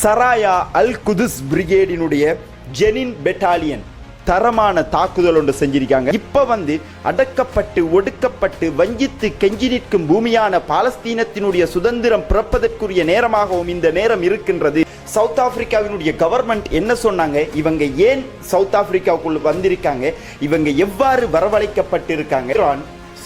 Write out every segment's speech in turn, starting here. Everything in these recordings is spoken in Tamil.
சராயா அல் குதுஸ் பிரிகேடினுடைய ஜெனின் பெட்டாலியன் தரமான தாக்குதல் ஒன்று செஞ்சிருக்காங்க. இப்போ வந்து அடக்கப்பட்டு ஒடுக்கப்பட்டு வஞ்சித்து கெஞ்சி நிற்கும் பூமியான பாலஸ்தீனத்தினுடைய சுதந்திரம் பிறப்பதற்குரிய நேரமாகவும் இந்த நேரம் இருக்கின்றது. சவுத் ஆப்பிரிக்காவினுடைய கவர்மெண்ட் என்ன சொன்னாங்க? இவங்க ஏன் சவுத் ஆப்பிரிக்காவுக்குள் வந்திருக்காங்க? இவங்க எவ்வாறு வரவழைக்கப்பட்டிருக்காங்க?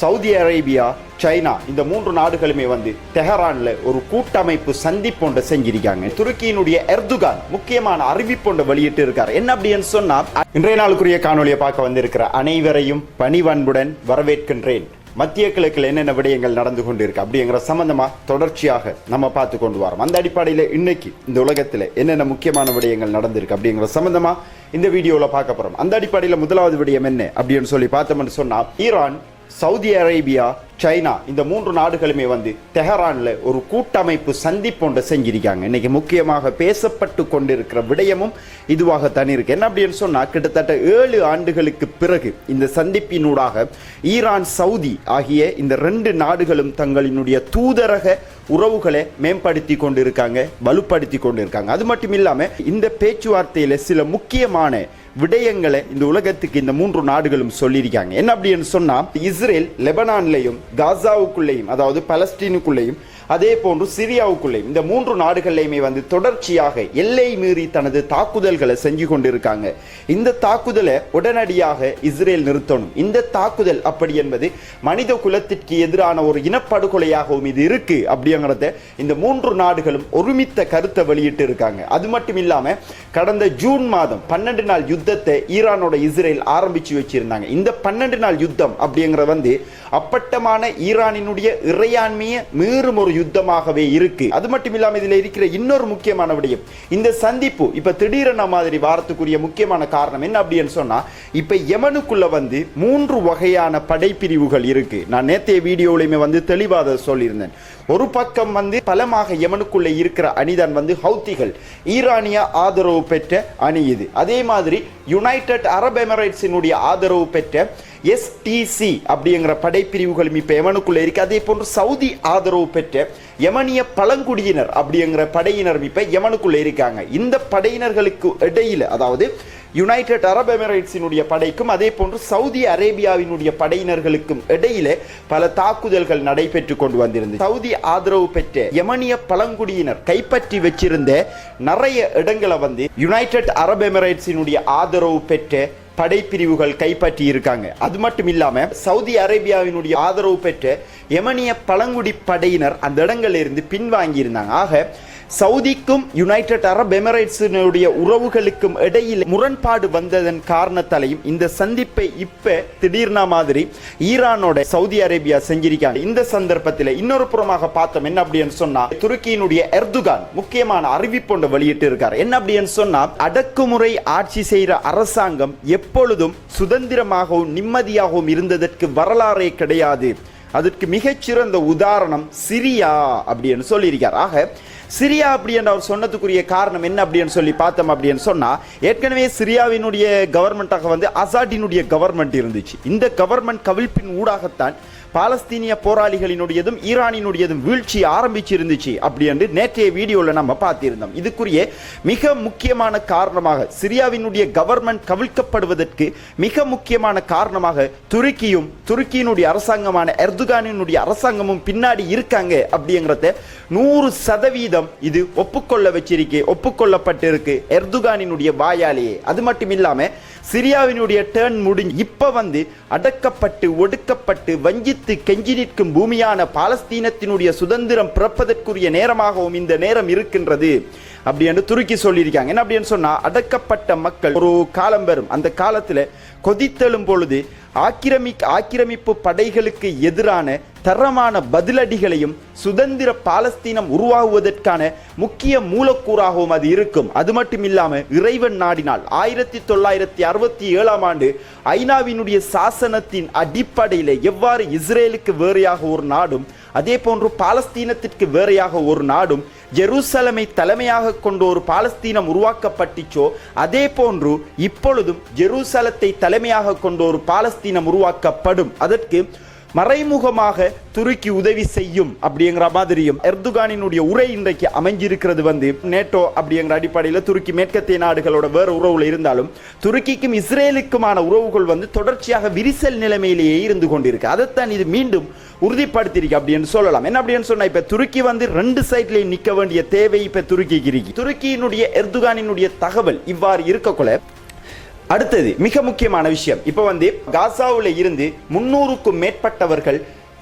சவுதி அரேபியா சைனா இந்த மூன்று நாடுகளுமே வந்து தெஹரான்ல ஒரு கூட்டமைப்பு சந்திப்பு ஒன்றை செஞ்சிருக்காங்க. துருக்கியினுடைய எர்துகான் முக்கியமான அறிவிப்பு ஒன்றை வெளியிட்டு இருக்கார் என்ன அப்படின்னு சொன்னா இன்றைய நாளுக்குரிய காணொலியை பார்க்க வந்திருக்கிற அனைவரையும் பணிவன்புடன் வரவேற்கின்றேன். மத்திய கிழக்கில் என்னென்ன விடயங்கள் நடந்து கொண்டிருக்கு அப்படிங்கிற சம்பந்தமா தொடர்ச்சியாக நம்ம பார்த்து கொண்டு வரோம். அந்த அடிப்படையில் இன்னைக்கு இந்த உலகத்தில் என்னென்ன முக்கியமான விடயங்கள் நடந்திருக்கு அப்படிங்கிற சம்பந்தமா இந்த வீடியோவில் பார்க்க போறோம். அந்த அடிப்படையில் முதலாவது விடயம் என்ன அப்படின்னு சொல்லி பார்த்தோம்னு சொன்னா ஈரான் சவுதி அரேபியா சைனா இந்த மூன்று நாடுகளுமே வந்து தெஹரானில் ஒரு கூட்டமைப்பு சந்திப்பு ஒன்றை செஞ்சிருக்காங்க. இன்றைக்கி முக்கியமாக பேசப்பட்டு கொண்டிருக்கிற விடயமும் இதுவாக தனி இருக்கு. என்ன அப்படின்னு சொன்னால் கிட்டத்தட்ட ஏழு ஆண்டுகளுக்கு பிறகு இந்த சந்திப்பினூடாக ஈரான் சவுதி ஆகிய இந்த ரெண்டு நாடுகளும் தங்களினுடைய தூதரக உறவுகளை மேம்படுத்தி கொண்டிருக்காங்க வலுப்படுத்தி கொண்டிருக்காங்க. அது மட்டும் இல்லாமல் இந்த பேச்சுவார்த்தையில் சில முக்கியமான விடயங்களை இந்த உலகத்துக்கு இந்த மூன்று நாடுகளும் சொல்லியிருக்காங்க. என்ன அப்படின்னு சொன்னால் இஸ்ரேல் லெபனான்லையும் காசாவுக்குள்ளேயும் அதாவது பலஸ்டீனுக்குள்ளேயும் அதே போன்று சிரியாவுக்குள்ளே இந்த மூன்று நாடுகள்லையுமே வந்து தொடர்ச்சியாக எல்லை மீறி தனது தாக்குதல்களை செஞ்சு கொண்டிருக்காங்க. இந்த தாக்குதலை உடனடியாக இஸ்ரேல் நிறுத்தணும். இந்த தாக்குதல் அப்படி என்பது மனித குலத்திற்கு எதிரான ஒரு இனப்படுகொலையாகவும் இது இருக்கு அப்படிங்கிறத இந்த மூன்று நாடுகளும் ஒருமித்த கருத்தை வெளியிட்டு இருக்காங்க. அது மட்டும் இல்லாம கடந்த ஜூன் மாதம் பன்னெண்டு நாள் யுத்தத்தை ஈரானோட இஸ்ரேல் ஆரம்பிச்சு வச்சிருந்தாங்க. இந்த பன்னெண்டு நாள் யுத்தம் அப்படிங்கிற வந்து அப்பட்டமான ஈரானினுடைய இறையாண்மையை மீறும் ஒரு யுத்தமாகவே இருக்கு. அது மட்டும் இல்லாமல் இதில் இருக்கிற இன்னொரு முக்கியமான விடயம். இந்த சந்திப்பு இப்போ திடீரென மாதிரி வாரத்துக்குரிய முக்கியமான காரணம் என்ன அப்படின்னு சொன்னால் இப்போ யமனுக்குள்ள வந்து மூன்று வகையான படைப்பிரிவுகள் இருக்கு. நான் நேத்தைய வீடியோலையுமே வந்து தெளிவாக சொல்லியிருந்தேன். ஒரு பக்கம் வந்து பலமாக யமனுக்குள்ள இருக்கிற அணிதான் வந்து ஹவுத்திகள். ஈரானிய ஆதரவு பெற்ற அணி இது. அதே மாதிரி யுனைடெட் அரப் எமிரேட்ஸினுடைய ஆதரவு பெற்ற எஸ்டிசி அப்படிங்கிற படைப்பிரிவுகளும் இப்போ எமனுக்குள்ளே இருக்குது அதே போன்று சவுதி ஆதரவு பெற்ற யமனிய பழங்குடியினர் அப்படிங்கிற படையினர் இப்போ யமனுக்குள்ளே இருக்காங்க. இந்த படையினர்களுக்கு இடையில் அதாவது யுனைடெட் அரப் எமிரேட்ஸினுடைய படைக்கும் அதே போன்று சவுதி அரேபியாவினுடைய படையினர்களுக்கும் இடையிலே பல தாக்குதல்கள் நடைபெற்று கொண்டு வந்திருந்தது. சவுதி ஆதரவு பெற்ற யமனிய பழங்குடியினர் கைப்பற்றி வச்சிருந்த நிறைய இடங்களை வந்து யுனைடெட் அரப் எமிரேட்ஸினுடைய ஆதரவு பெற்ற படைப்பிரிவுகள் கைப்பற்றி இருக்காங்க அது மட்டும் இல்லாமல் சவுதி அரேபியாவினுடைய ஆதரவு பெற்ற எமனிய பழங்குடி படையினர் அந்த இடங்களிலிருந்து பின்வாங்கியிருந்தாங்க. பின்வாங்கி இருந்தாங்க ஆக சவுதிக்கும் யுனைடெட் அரப் எமிரேட்ஸினுடைய உறவுகளுக்கும் இடையில் முரண்பாடு வந்ததன் காரணத்தாலையும் இந்த சந்திப்பை இப்ப திடீர்னா மாதிரி ஈரானோட சவுதி அரேபியா செஞ்சிருக்காங்க. இந்த சந்தர்ப்பத்தில் இன்னொரு புறமாக பார்த்தோம் என்ன அப்படின்னு சொன்னா துருக்கியினுடைய எர்துகான் முக்கியமான அறிவிப்பு ஒன்று வெளியிட்டு இருக்காரு என்ன அப்படின்னு சொன்னா அடக்குமுறை ஆட்சி செய்கிற அரசாங்கம் எப்பொழுதும் சுதந்திரமாகவும் நிம்மதியாகவும் இருந்ததற்கு வரலாறே கிடையாது. அதற்கு மிகச்சிறந்த உதாரணம் சிரியா அப்படின்னு சொல்லியிருக்கார். ஆக சிரியா அப்படி என்று அவர் சொன்னதுக்குரிய காரணம் என்ன அப்படின்னு சொல்லி பார்த்தோம் அப்படின்னு சொன்னால் ஏற்கனவே சிரியாவினுடைய கவர்மெண்ட்டாக வந்து அசாடினுடைய கவர்மெண்ட் இருந்துச்சு. இந்த கவர்மெண்ட் கவிழ்ப்பின் ஊடாகத்தான் பாலஸ்தீனிய போராளிகளினுடையதும் ஈரானினுடையதும் வீழ்ச்சி ஆரம்பிச்சிருந்துச்சு அப்படி என்று நேற்றைய வீடியோவில் நம்ம பார்த்திருந்தோம். இதுக்குரிய மிக முக்கியமான காரணமாக சிரியாவினுடைய கவர்மெண்ட் கவிழ்க்கப்படுவதற்கு மிக முக்கியமான காரணமாக துருக்கியும் துருக்கியினுடைய அரசாங்கமான எர்துகானினுடைய அரசாங்கமும் பின்னாடி இருக்காங்க அப்படிங்கிறத நூறு சதவீதம் இது ஒப்புக்கொள்ள வச்சிருக்கு ஒப்புக்கொள்ளப்பட்டிருக்கு எர்துகானினுடைய வாயாலேயே. அது மட்டும் இல்லாமல் சிரியாவினுடைய டேர்ன் முடிஞ்சு இப்ப வந்து அடக்கப்பட்டு ஒடுக்கப்பட்டு வஞ்சித்து கெஞ்சி நிற்கும் பூமியான பாலஸ்தீனத்தினுடைய சுதந்திரம் பிறப்பதற்குரிய நேரமாகவும் இந்த நேரம் இருக்கின்றது. அப்படி என்று துருக்கி சொல்லியிருக்காங்க. என்ன அப்படின்னு சொன்னா அடக்கப்பட்ட மக்கள் ஒரு காலம் வரும். அந்த காலத்துல கொதித்தெழும் பொழுது ஆக்கிரமி ஆக்கிரமிப்பு படைகளுக்கு எதிரான தரமான பதிலடிகளையும் சுதந்திர பாலஸ்தீனம் உருவாகுவதற்கான முக்கிய மூலக்கூறாகவும் அது இருக்கும். அது மட்டும் இல்லாமல் இறைவன் நாடினால் ஆயிரத்தி தொள்ளாயிரத்தி அறுபத்தி ஏழாம் ஆண்டு ஐநாவினுடைய சாசனத்தின் அடிப்படையில் எவ்வாறு இஸ்ரேலுக்கு வேறையாக ஒரு நாடும் அதே போன்று பாலஸ்தீனத்திற்கு வேறையாக ஒரு நாடும் ஜெருசலமை தலைமையாக கொண்டு ஒரு பாலஸ்தீனம் உருவாக்கப்பட்டுச்சோ அதே போன்று இப்பொழுதும் ஜெருசலத்தை தலைமையாக கொண்டு ஒரு பாலஸ்தீனம் உருவாக்கப்படும். அதற்கு மறைமுகமாக துருக்கி உதவி செய்யும் அப்படிங்கிற மாதிரியும் எர்துகானினுடைய உரை இன்றைக்கு அமைஞ்சிருக்கிறது வந்து நேட்டோ அப்படிங்கிற அடிப்படையில் துருக்கி மேற்கத்திய நாடுகளோட வேறு உறவுல இருந்தாலும் துருக்கிக்கும் இஸ்ரேலுக்குமான உறவுகள் வந்து தொடர்ச்சியாக விரிசல் நிலைமையிலேயே இருந்து கொண்டிருக்கு. அதைத்தான் இது மீண்டும் உறுதிப்படுத்தியிருக்கு அப்படின்னு சொல்லலாம். என்ன அப்படின்னு சொன்னா இப்ப துருக்கி வந்து ரெண்டு சைட்லயும் நிக்க வேண்டிய தேவை இப்ப துருக்கிக்கு இருக்கு. துருக்கியினுடைய எர்துகானினுடைய தகவல் இவ்வாறு இருக்கக்குள்ள அடுத்தது மிக முக்கியமான விஷயம். இப்போ வந்து காசாவில் இருந்து முன்னூறுக்கும் மேற்பட்டவர்கள்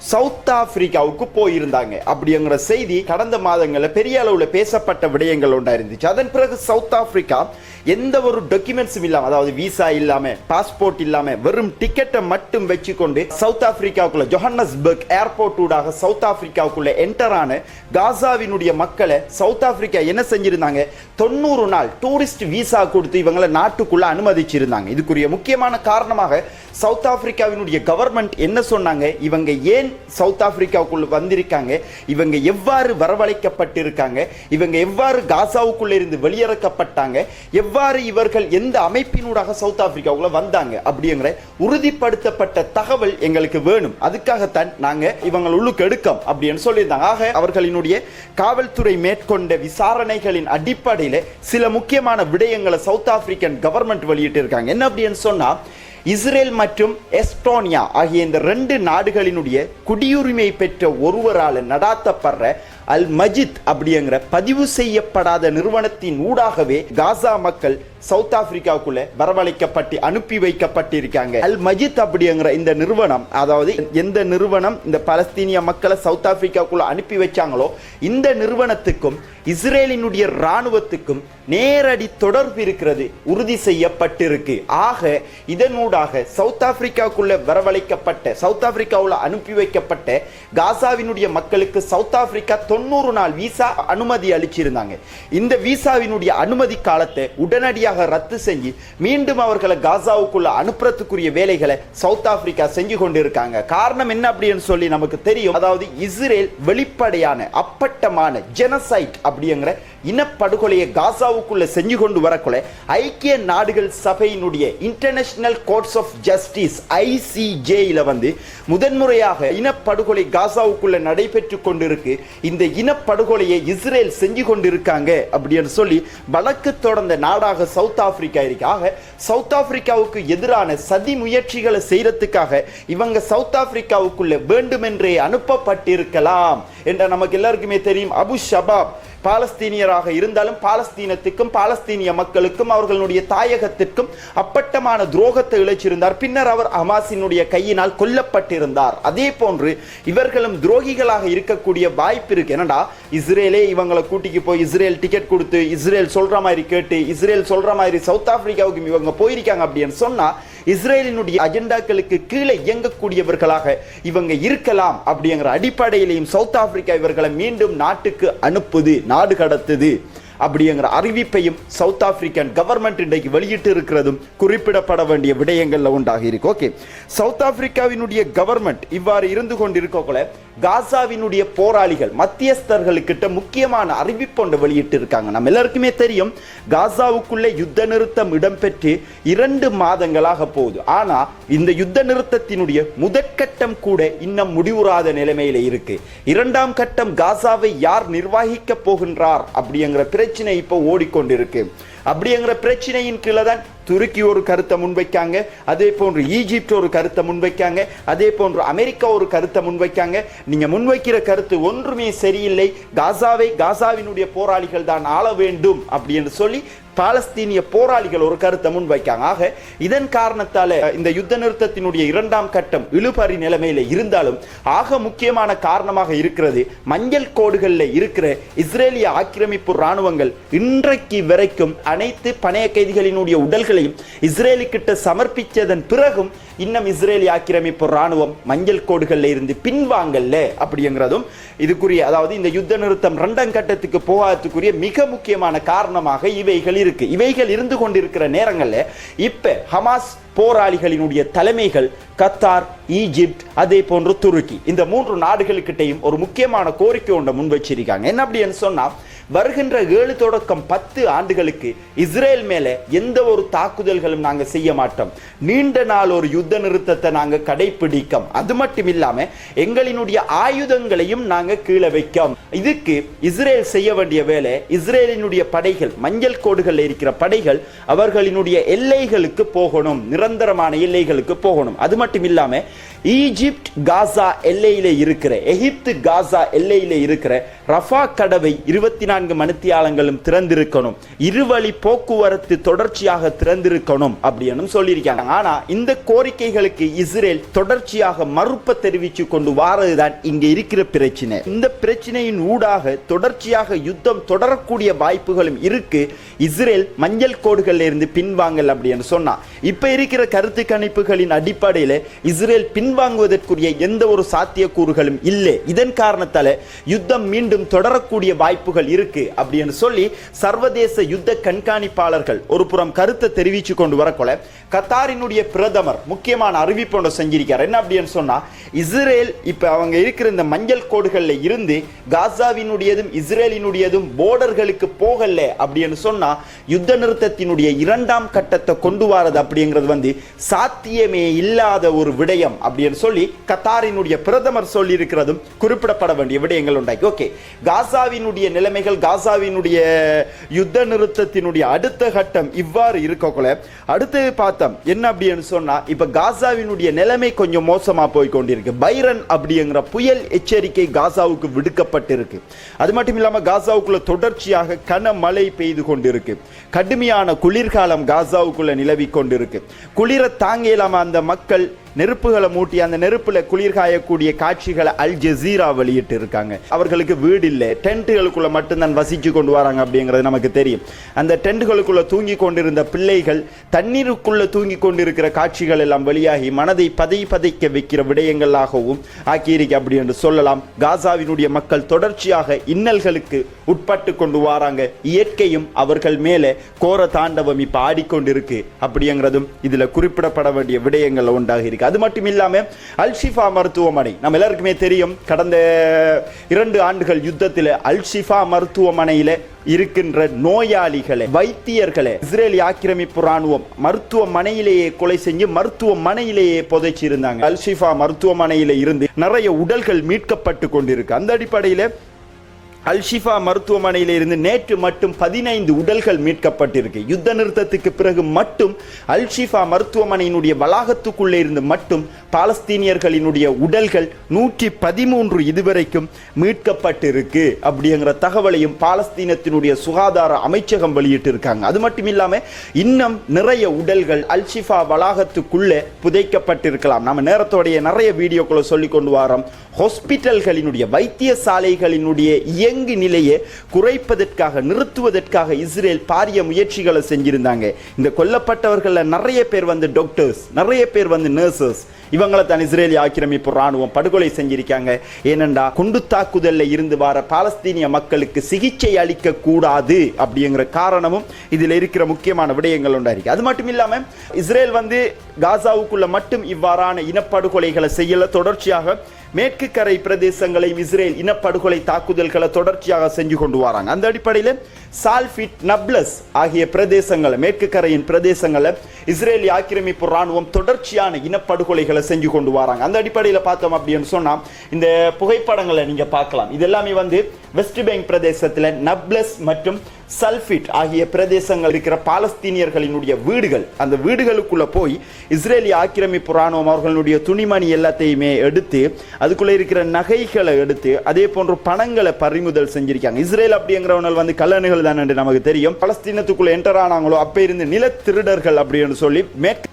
சவுத் ஆப்பிரிக்காவுக்கு போயிருந்தாங்க. அப்படிங்கிற செய்தி கடந்த மாதங்களில் பெரிய அளவில் பேசப்பட்ட விடயங்கள் ஒன்றா இருந்துச்சு. அதன் பிறகு சவுத் ஆப்பிரிக்கா எந்த ஒரு டாக்குமெண்ட்ஸும் இல்லாம அதாவது விசா இல்லாமல் பாஸ்போர்ட் இல்லாமல் வெறும் டிக்கெட்டை மட்டும் வச்சுக்கொண்டு சவுத் ஆப்பிரிக்காவுக்குள்ள ஜொஹன்னஸ்பர்க் ஏர்போர்ட் ஊடாக சவுத் ஆப்பிரிக்காவுக்குள்ள என்டர் ஆன காசாவினுடைய மக்களை சவுத் ஆப்பிரிக்கா என்ன செஞ்சிருந்தாங்க? தொண்ணூறு நாள் டூரிஸ்ட் விசா கொடுத்து இவங்களை நாட்டுக்குள்ள அனுமதிச்சிருந்தாங்க. இதுக்குரிய முக்கியமான காரணமாக சவுத் ஆப்பிரிக்காவினுடைய கவர்மெண்ட் என்ன சொன்னாங்க? இவங்க ஏன் சவுத் ஆப்பிரிக்காவுக்குள் வந்திருக்காங்க. இவங்க எவ்வாறு வரவழைக்கப்பட்டிருக்காங்க? இவங்க எவ்வாறு காசாவுக்குள்ள இருந்து வெளியிறக்கப்பட்டாங்க? எவ்வாறு இவர்கள் எந்த அமைப்பினூடாக சவுத் ஆப்பிரிக்காவுக்குள்ள வந்தாங்க? அப்படிங்கிற உறுதிப்படுத்தப்பட்ட தகவல் எங்களுக்கு வேணும். அதுக்காகத்தான் நாங்க இவங்க உள்ளுக்கு எடுக்கம் அப்படின்னு சொல்லியிருந்தாங்க. ஆக அவர்களினுடைய காவல்துறை மேற்கொண்ட விசாரணைகளின் அடிப்படையில் சில முக்கியமான விடயங்களை சவுத் ஆப்பிரிக்கன் கவர்மெண்ட் வெளியிட்டு இருக்காங்க என்ன அப்படின்னு சொன்னா இஸ்ரேல் மற்றும் எஸ்டோனியா ஆகிய இந்த ரெண்டு நாடுகளினுடைய குடியுரிமை பெற்ற ஒருவரால் நடாத்தப்படுற அல் மஜித் அப்படிங்கிற பதிவு செய்யப்படாத நிறுவனத்தின் ஊடாகவே காசா மக்கள் சவுத் ஆப்பிரிக்காவுக்குள்ள வரவழைக்கப்பட்டு அனுப்பி வைக்கப்பட்டிருக்காங்க. அல் மஜித் அப்படிங்கிற இந்த நிறுவனம் அதாவது எந்த நிறுவனம் இந்த பலஸ்தீனிய மக்களை சவுத் ஆப்பிரிக்காவுக்குள்ள அனுப்பி வச்சாங்களோ இந்த நிறுவனத்துக்கும் இஸ்ரேலினுடைய இராணுவத்துக்கும் நேரடி தொடர்பு இருக்கிறது உறுதி செய்யப்பட்டிருக்கு. ஆக இதனூடாக சவுத் ஆப்பிரிக்காவுக்குள்ள வரவழைக்கப்பட்ட சவுத் ஆப்பிரிக்காவுல அனுப்பி வைக்கப்பட்ட காசாவினுடைய மக்களுக்கு சவுத் ஆப்பிரிக்கா தொண்ணூறு நாள் விசா அனுமதி அளிச்சிருந்தாங்க. இந்த விசாவினுடைய அனுமதி காலத்தை உடனடியாக முழுமையாக ரத்து செஞ்சு மீண்டும் அவர்களை காசாவுக்குள்ள அனுப்புறதுக்குரிய வேலைகளை சவுத் ஆப்பிரிக்கா செஞ்சு கொண்டிருக்காங்க. காரணம் என்ன அப்படின்னு சொல்லி நமக்கு தெரியும். அதாவது இஸ்ரேல் வெளிப்படையான அப்பட்டமான ஜெனசைட் அப்படிங்கிற இனப்படுகொலையை காசாவுக்குள்ள செஞ்சு கொண்டு வரக்குள்ள ஐக்கிய நாடுகள் சபையினுடைய இன்டர்நேஷனல் கோர்ட்ஸ் ஆஃப் ஜஸ்டிஸ் ஐசிஜேயில வந்து முதன்முறையாக இனப்படுகொலை காசாவுக்குள்ள நடைபெற்று கொண்டிருக்கு. இந்த இனப்படுகொலையை இஸ்ரேல் செஞ்சு கொண்டிருக்காங்க அப்படின்னு சொல்லி வழக்கு தொடர்ந்த நாடாக சவுத் ஆப்பிரிக்கா இருக்கு ஆக சவுத் ஆப்பிரிக்காவுக்கு எதிரான சதி முயற்சிகளை செய்யறதுக்காக இவங்க சவுத் ஆப்பிரிக்காவுக்குள்ள வேண்டுமென்றே அனுப்பப்பட்டிருக்கலாம். என்ற நமக்கு எல்லாருக்குமே தெரியும். அபு ஷபாப் பாலஸ்தீனியராக இருந்தாலும் பாலஸ்தீனத்துக்கும் பாலஸ்தீனிய மக்களுக்கும் அவர்களுடைய தாயகத்திற்கும் அப்பட்டமான துரோகத்தை இழைச்சிருந்தார். பின்னர் அவர் அமாசினுடைய கையினால் கொல்லப்பட்டிருந்தார். அதே போன்று இவர்களும் துரோகிகளாக இருக்கக்கூடிய வாய்ப்பு இருக்கு. என்னடா இஸ்ரேலே இவங்களை கூட்டிக்கு போய் இஸ்ரேல் டிக்கெட் கொடுத்து இஸ்ரேல் சொல்ற மாதிரி கேட்டு இஸ்ரேல் சொல்ற மாதிரி சவுத் ஆப்பிரிக்காவுக்கு இவங்க போயிருக்காங்க அப்படின்னு சொன்னா இஸ்ரேலினுடைய அஜெண்டாக்களுக்கு கீழே இயங்கக்கூடியவர்களாக இவங்க இருக்கலாம் அப்படிங்கிற அடிப்படையிலையும் சவுத் ஆப்பிரிக்கா இவர்களை மீண்டும் நாட்டுக்கு அனுப்புது நாடு கடத்துது அப்படிங்கிற அறிவிப்பையும் சவுத் ஆப்பிரிக்கன் கவர்மெண்ட் இன்றைக்கு வெளியிட்டு இருக்கிறதும் குறிப்பிடப்பட வேண்டிய விடயங்கள்ல உண்டாகி இருக்கு. ஓகே சவுத் ஆப்பிரிக்காவினுடைய கவர்மெண்ட் இவ்வாறு இருந்து கொண்டிருக்கக்குள்ள காசாவினுடைய போராளிகள் மத்தியஸ்தர்களுக்கிட்ட முக்கியமான அறிவிப்பு ஒன்று வெளியிட்டு இருக்காங்க நம்ம எல்லாருக்குமே தெரியும் காசாவுக்குள்ளே யுத்த நிறுத்தம் இடம்பெற்று இரண்டு மாதங்களாக போகுது. ஆனால் இந்த யுத்த நிறுத்தத்தினுடைய முதற்கட்டம் கூட இன்னும் முடிவுறாத நிலைமையில் இருக்கு. இரண்டாம் கட்டம் காசாவை யார் நிர்வகிக்க போகின்றார் அப்படிங்கிற பிரச்சனை இப்போ ஓடிக்கொண்டிருக்கு. அப்படிங்கிற பிரச்சனையின் கீழே தான் துருக்கி ஒரு கருத்தை முன்வைக்காங்க அதே போன்று ஈஜிப்ட் ஒரு கருத்தை முன்வைக்காங்க அதே போன்று அமெரிக்கா ஒரு கருத்தை முன்வைக்காங்க. நீங்க முன்வைக்கிற கருத்து ஒன்றுமே சரியில்லை. காசாவை காசாவினுடைய போராளிகள் தான் ஆள வேண்டும் அப்படின்னு சொல்லி பாலஸ்தீனிய போராளிகள் ஒரு கருத்தை முன்வைக்காங்க ஆக இதன் காரணத்தால இந்த யுத்த நிறுத்தத்தினுடைய இரண்டாம் கட்டம் இழுபறி நிலைமையில இருந்தாலும் ஆக முக்கியமான காரணமாக இருக்கிறது மஞ்சள் கோடுகளில் இருக்கிற இஸ்ரேலிய ஆக்கிரமிப்பு ராணுவங்கள் இன்றைக்கு வரைக்கும் அனைத்து பணைய கைதிகளினுடைய உடல்களையும் இஸ்ரேலுக்கிட்ட சமர்ப்பித்ததன் பிறகும் இன்னும் இஸ்ரேலி ஆக்கிரமிப்பு ராணுவம் மஞ்சள் கோடுகளில் இருந்து பின்வாங்கல்ல அப்படிங்கிறதும் இதுக்குரிய அதாவது இந்த யுத்த நிறுத்தம் இரண்டாம் கட்டத்துக்கு போகாததுக்குரிய மிக முக்கியமான காரணமாக இவைகள் இருக்கு. இவைகள் இருந்து கொண்டிருக்கிற நேரங்களில் இப்ப ஹமாஸ் போராளிகளினுடைய தலைமைகள் கத்தார் ஈஜிப்ட் அதே போன்று துருக்கி. இந்த மூன்று நாடுகளுக்கிட்டையும் ஒரு முக்கியமான கோரிக்கை ஒன்றை முன் வச்சிருக்காங்க என்ன அப்படின்னு சொன்னா வருகின்ற ஏழு தொடக்கம் பத்து ஆண்டுகளுக்கு இஸ்ரேல் மேல எந்த ஒரு தாக்குதல்களும் நாங்க செய்ய மாட்டோம். நீண்ட நாள் ஒரு யுத்த நிறுத்தத்தை நாங்க கடைபிடிக்கும். அது மட்டும் இல்லாம எங்களினுடைய ஆயுதங்களையும் நாங்க கீழே வைக்கும். இதுக்கு இஸ்ரேல் செய்ய வேண்டிய வேலை இஸ்ரேலினுடைய படைகள் மஞ்சள் கோடுகள் இருக்கிற படைகள் அவர்களினுடைய எல்லைகளுக்கு போகணும் நிரந்தரமான எல்லைகளுக்கு போகணும். அது மட்டும் இல்லாம ஈஜிப்ட் காசா எல்லையில இருக்கிற எகிப்து காசா எல்லையில இருக்கிற ரஃபா கடவை இருபத்தி நான்கு மணித்தியாலங்களும் திறந்திருக்கணும். இருவழி போக்குவரத்து தொடர்ச்சியாக திறந்திருக்கணும் அப்படின்னு சொல்லியிருக்காங்க. ஆனா இந்த கோரிக்கைகளுக்கு இஸ்ரேல் தொடர்ச்சியாக மறுப்ப தெரிவித்து கொண்டு வாரதுதான் இங்க இருக்கிற பிரச்சனை. இந்த பிரச்சனையின் ஊடாக தொடர்ச்சியாக யுத்தம் தொடரக்கூடிய வாய்ப்புகளும் இருக்கு. இஸ்ரேல் மஞ்சள் கோடுகள்ல இருந்து பின்வாங்கல் அப்படின்னு சொன்னா. இப்ப இருக்கிற கருத்து கணிப்புகளின் அடிப்படையில் இஸ்ரேல் பின் பின்வாங்குவதற்குரிய எந்த ஒரு சாத்தியக்கூறுகளும் இல்லை. இதன் காரணத்தால யுத்தம் மீண்டும் தொடரக்கூடிய வாய்ப்புகள் இருக்கு அப்படின்னு சொல்லி சர்வதேச யுத்த கண்காணிப்பாளர்கள் ஒரு புறம் கருத்தை தெரிவித்து கொண்டு வரக்கொள்ள கத்தாரினுடைய பிரதமர் முக்கியமான அறிவிப்பு ஒன்று செஞ்சிருக்கார். என்ன அப்படின்னு சொன்னா இஸ்ரேல் இப்ப அவங்க இருக்கிற இந்த மஞ்சள் கோடுகளில் இருந்து காசாவினுடையதும் இஸ்ரேலினுடையதும் போர்டர்களுக்கு போகல அப்படின்னு சொன்னா யுத்த நிறுத்தத்தினுடைய இரண்டாம் கட்டத்தை கொண்டு வரது அப்படிங்கிறது வந்து சாத்தியமே இல்லாத ஒரு விடயம் அப்படி அப்படின்னு சொல்லி கத்தாரினுடைய பிரதமர் சொல்லி இருக்கிறதும் குறிப்பிடப்பட வேண்டிய விடயங்கள் உண்டாக்கி. ஓகே. காசாவினுடைய நிலைமைகள் காசாவினுடைய யுத்த நிறுத்தத்தினுடைய அடுத்த கட்டம் இவ்வாறு இருக்கக்குள்ள அடுத்து பார்த்தோம் என்ன அப்படின்னு சொன்னா இப்ப காசாவினுடைய நிலைமை கொஞ்சம் மோசமா போய் கொண்டிருக்கு பைரன் அப்படிங்கிற புயல் எச்சரிக்கை காசாவுக்கு விடுக்கப்பட்டிருக்கு. அது மட்டும் இல்லாம காசாவுக்குள்ள தொடர்ச்சியாக கனமழை பெய்து கொண்டிருக்கு. கடுமையான குளிர்காலம் காசாவுக்குள்ள நிலவி கொண்டிருக்கு. குளிர தாங்க இல்லாம அந்த மக்கள் நெருப்புகளை மூட்டி அந்த நெருப்புல குளிர் காயக்கூடிய காட்சிகளை அல் ஜசீரா வெளியிட்டு இருக்காங்க அவர்களுக்கு வீடு இல்லை. டென்ட்டுகளுக்குள்ளே மட்டும்தான் வசித்து கொண்டு வராங்க அப்படிங்கிறது நமக்கு தெரியும். அந்த டென்ட்டுகளுக்குள்ளே தூங்கி கொண்டிருந்த பிள்ளைகள் தண்ணீருக்குள்ள தூங்கி கொண்டிருக்கிற காட்சிகள் எல்லாம் வெளியாகி மனதை பதை பதைக்க வைக்கிற விடயங்களாகவும் ஆக்கியிருக்கு அப்படி என்று சொல்லலாம். காசாவினுடைய மக்கள் தொடர்ச்சியாக இன்னல்களுக்கு உட்பட்டு கொண்டு வராங்க. இயற்கையும் அவர்கள் மேலே கோர தாண்டவம் இப்போ ஆடிக்கொண்டிருக்கு அப்படிங்கிறதும் இதுல குறிப்பிடப்பட வேண்டிய விடயங்கள் உண்டாகிருக்கு அது மட்டும் இல்லாம அல்ஷிஃபா மருத்துவமனை. நம்ம எல்லாருக்குமே தெரியும் கடந்த இரண்டு ஆண்டுகள் யுத்தத்தில் அல்ஷிஃபா மருத்துவமனையில இருக்கின்ற நோயாளிகளை வைத்தியர்களை இஸ்ரேலி ஆக்கிரமிப்பு ராணுவம் மருத்துவமனையிலேயே கொலை செஞ்சு மருத்துவமனையிலேயே புதைச்சி இருந்தாங்க அல்ஷிஃபா மருத்துவமனையில இருந்து நிறைய உடல்கள் மீட்கப்பட்டு கொண்டிருக்கு. அந்த அடிப்படையில் அல்ஷிஃபா மருத்துவமனையிலிருந்து நேற்று மட்டும் பதினைந்து உடல்கள் மீட்கப்பட்டிருக்கு. யுத்த நிறுத்தத்துக்கு பிறகு மட்டும் அல்ஷிஃபா மருத்துவமனையினுடைய வளாகத்துக்குள்ளே இருந்து மட்டும் பாலஸ்தீனியர்களினுடைய உடல்கள் நூற்றி பதிமூன்று இதுவரைக்கும் மீட்கப்பட்டிருக்கு அப்படிங்கிற தகவலையும் பாலஸ்தீனத்தினுடைய சுகாதார அமைச்சகம் வெளியிட்டு இருக்காங்க அது மட்டும் இல்லாமல் இன்னும் நிறைய உடல்கள் அல்ஷிஃபா வளாகத்துக்குள்ளே புதைக்கப்பட்டிருக்கலாம். நம்ம நேரத்தோடைய நிறைய வீடியோக்களை சொல்லி கொண்டு வரோம். ஹாஸ்பிட்டல்களினுடைய வைத்தியசாலைகளினுடைய இயங்கு நிலையை குறைப்பதற்காக நிறுத்துவதற்காக இஸ்ரேல் பாரிய முயற்சிகளை செஞ்சிருந்தாங்க. இந்த கொல்லப்பட்டவர்களில் நிறைய பேர் வந்து டாக்டர்ஸ் நிறைய பேர் வந்து நர்சஸ் இவங்களை தான் இஸ்ரேலி ஆக்கிரமிப்பு ராணுவம் படுகொலை செஞ்சிருக்காங்க. ஏனென்றா குண்டு தாக்குதல்ல இருந்து வர பாலஸ்தீனிய மக்களுக்கு சிகிச்சை அளிக்க கூடாது அப்படிங்கிற காரணமும் இதில் இருக்கிற முக்கியமான விடயங்கள் உண்டாயிருக்கு அது மட்டும் இல்லாமல் இஸ்ரேல் வந்து காசாவுக்குள்ள மட்டும் இவ்வாறான இனப்படுகொலைகளை செய்யல. தொடர்ச்சியாக மேற்கு கரை பிரதேசங்களையும் இஸ்ரேல் இனப்படுகொலை தாக்குதல்களை தொடர்ச்சியாக செஞ்சு கொண்டு வராங்க. அந்த அடிப்படையில் சால்ஃபிட் நப்லஸ் ஆகிய பிரதேசங்களை மேற்கு கரையின் பிரதேசங்களை இஸ்ரேலி ஆக்கிரமிப்பு ராணுவம் தொடர்ச்சியான இனப்படுகொலைகளை செஞ்சு கொண்டு வராங்க. அந்த அடிப்படையில் பார்த்தோம் அப்படின்னு சொன்னால் இந்த புகைப்படங்களை நீங்கள் பார்க்கலாம். இது எல்லாமே வந்து வெஸ்ட் பேங்க் பிரதேசத்தில் நப்லஸ் மற்றும் சல்ஃபிட் ஆகிய பிரதேசங்கள் இருக்கிற பாலஸ்தீனியர்களினுடைய வீடுகள். அந்த வீடுகளுக்குள்ளே போய் இஸ்ரேலி ஆக்கிரமிப்பு ராணுவம் அவர்களுடைய துணிமணி எல்லாத்தையுமே எடுத்து அதுக்குள்ளே இருக்கிற நகைகளை எடுத்து அதே போன்ற பணங்களை பறிமுதல் செஞ்சிருக்காங்க. இஸ்ரேல் அப்படிங்கிறவங்க வந்து கல்லணுகள் தான் என்று நமக்கு தெரியும். பலஸ்தீனத்துக்குள்ள என்டர் ஆனாங்களோ அப்ப இருந்து நிலத்திருடர்கள் அப்படின்னு சொல்லி மேற்கு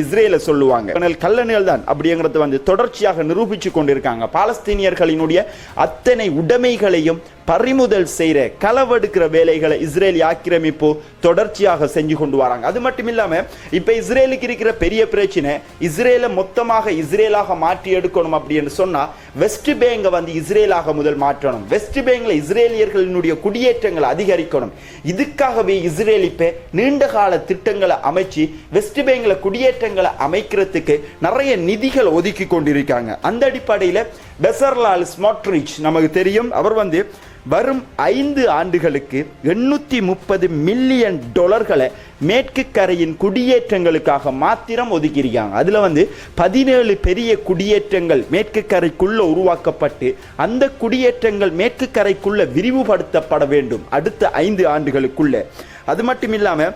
இஸ்ரேல சொல்லுவாங்க. ஆனால் தான். அப்படிங்கிறது வந்து தொடர்ச்சியாக நிரூபிச்சு கொண்டிருக்காங்க. பாலஸ்தீனியர்களினுடைய அத்தனை உடைமைகளையும் பறிமுதல் செய்கிற களவெடுக்கிற வேலைகளை இஸ்ரேல் ஆக்கிரமிப்பு தொடர்ச்சியாக செஞ்சு கொண்டு வராங்க. அது மட்டும் இல்லாமல் இப்போ இஸ்ரேலுக்கு இருக்கிற பெரிய பிரச்சனை இஸ்ரேலை மொத்தமாக இஸ்ரேலாக மாற்றி எடுக்கணும் அப்படின்னு சொன்னால் வெஸ்ட் பேங்கை வந்து இஸ்ரேலாக முதல் மாற்றணும். வெஸ்ட் பேங்கில் இஸ்ரேலியர்களினுடைய குடியேற்றங்களை அதிகரிக்கணும். இதுக்காகவே இஸ்ரேல் இப்போ நீண்ட கால திட்டங்களை அமைச்சு வெஸ்ட் பேங்கில் குடியேற்றங்களை அமைக்கிறதுக்கு நிறைய நிதிகள் ஒதுக்கி கொண்டிருக்காங்க. அந்த அடிப்படையில் பெசர்லால் ஸ்மாட்ரிச் நமக்கு தெரியும். அவர் வந்து வரும் ஐந்து ஆண்டுகளுக்கு எண்ணூற்றி முப்பது மில்லியன் டாலர்களை மேற்கு கரையின் குடியேற்றங்களுக்காக மாத்திரம் ஒதுக்கியிருக்காங்க. அதில் வந்து பதினேழு பெரிய குடியேற்றங்கள் மேற்கு கரைக்குள்ளே உருவாக்கப்பட்டு அந்த குடியேற்றங்கள் மேற்கு கரைக்குள்ளே விரிவுபடுத்தப்பட வேண்டும் அடுத்த ஐந்து ஆண்டுகளுக்குள்ளே. அது மட்டும் இல்லாமல்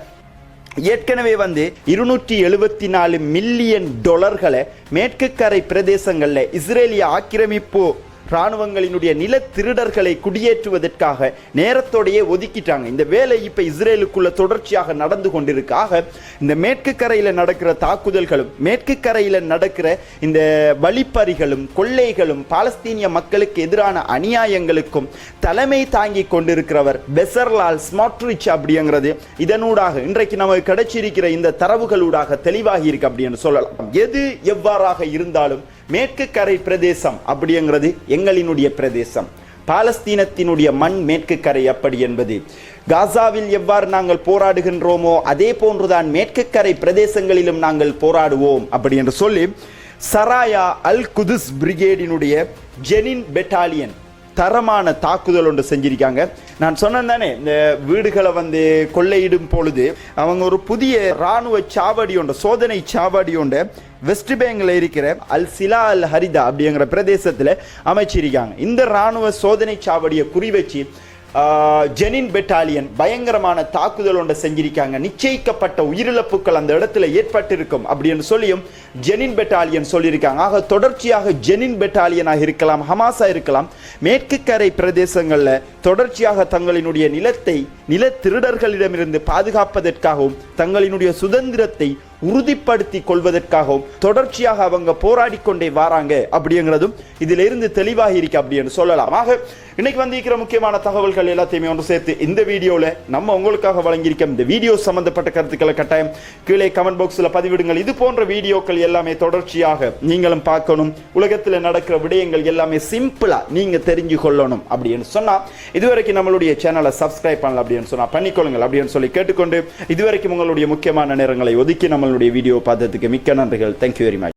ஏற்கனவே வந்து இருநூற்றி எழுபத்தி நாலு மில்லியன் டாலர்களை மேற்கு கரை பிரதேசங்களில் இஸ்ரேலிய ஆக்கிரமிப்பு இராணுவங்களினுடைய நில திருடர்களை குடியேற்றுவதற்காக நேரத்தோடையே ஒதுக்கிட்டாங்க. இந்த வேலை இப்போ இஸ்ரேலுக்குள்ள தொடர்ச்சியாக நடந்து கொண்டிருக்காக இந்த மேற்கு கரையில் நடக்கிற தாக்குதல்களும் மேற்கு கரையில் நடக்கிற இந்த வழிப்பறிகளும் கொள்ளைகளும் பாலஸ்தீனிய மக்களுக்கு எதிரான அநியாயங்களுக்கும் தலைமை தாங்கி கொண்டிருக்கிறவர் பெசர்லால் ஸ்மாட்ரிச் அப்படிங்கிறது. இதனூடாக இன்றைக்கு நமக்கு கிடைச்சிருக்கிற இந்த தரவுகளூடாக தெளிவாகி இருக்கு அப்படின்னு சொல்லலாம். எது எவ்வாறாக இருந்தாலும் மேற்கு கரை பிரதேசம் அப்படிங்கிறது எங்களினுடைய பிரதேசம். பாலஸ்தீனத்தினுடைய மண் மேற்கு கரை அப்படி என்பது. காசாவில் எவ்வாறு நாங்கள் போராடுகின்றோமோ அதே போன்றுதான் மேற்கு கரை பிரதேசங்களிலும் நாங்கள் போராடுவோம் அப்படி என்று சொல்லி சராயா அல் குதுஸ் பிரிகேடினுடைய ஜெனின் பெட்டாலியன் தரமான தாக்குதல் ஒன்று செஞ்சிருக்காங்க. நான் சொன்னேன் தானே இந்த வீடுகளை வந்து கொள்ளையிடும் பொழுது அவங்க ஒரு புதிய இராணுவ சாவடி ஒன்று சோதனை சாவடி ஒன்று வெஸ்ட் பேங்கில் இருக்கிற அல் சிலா அல் ஹரிதா அப்படிங்கிற பிரதேசத்தில் அமைச்சிருக்காங்க. இந்த இராணுவ சோதனை சாவடியை குறிவச்சு ஜெனின் பெட்டாலியன் பயங்கரமான தாக்குதல் ஒன்றை செஞ்சிருக்காங்க. நிச்சயிக்கப்பட்ட உயிரிழப்புகள் அந்த இடத்துல ஏற்பட்டிருக்கும் அப்படின்னு சொல்லியும் ஜெனின் பெட்டாலியன் சொல்லியிருக்காங்க. ஆக தொடர்ச்சியாக ஜெனின் பெட்டாலியனாக இருக்கலாம் ஹமாஸா இருக்கலாம். மேற்கு கரை பிரதேசங்களில் தொடர்ச்சியாக தங்களினுடைய நிலத்தை நில திருடர்களிடமிருந்து பாதுகாப்பதற்காகவும் தங்களினுடைய சுதந்திரத்தை உறுதிப்படுத்தி கொள்வதற்காகவும் தொடர்ச்சியாக அவங்க போராடி கொண்டே வராங்க அப்படிங்கிறதும் இதுல இருந்து தெளிவாக இருக்கு அப்படின்னு சொல்லலாம். ஆக இன்னைக்கு வந்திருக்கிற முக்கியமான தகவல்கள் எல்லாத்தையுமே ஒன்று சேர்த்து இந்த வீடியோல நம்ம உங்களுக்காக வழங்கியிருக்க இந்த வீடியோ சம்பந்தப்பட்ட கருத்துக்களை கட்டாயம் கீழே கமெண்ட் பாக்ஸ்ல பதிவிடுங்கள். இது போன்ற வீடியோக்கள் எல்லாமே தொடர்ச்சியாக நீங்களும் பார்க்கணும். உலகத்தில் நடக்கிற விடயங்கள் எல்லாமே சிம்பிளா நீங்க தெரிஞ்சு கொள்ளணும் அப்படின்னு சொன்னா இதுவரைக்கும் நம்மளுடைய சேனலை சப்ஸ்கிரைப் பண்ணல அப்படின்னு சொன்னா பண்ணிக்கொள்ளுங்கள் அப்படின்னு சொல்லி கேட்டுக்கொண்டு இதுவரைக்கும் உங்களுடைய முக்கியமான நேரங்களை ஒதுக்கி நம்மளுடைய வீடியோ பார்த்ததுக்கு மிக்க நன்றிகள். Thank you very much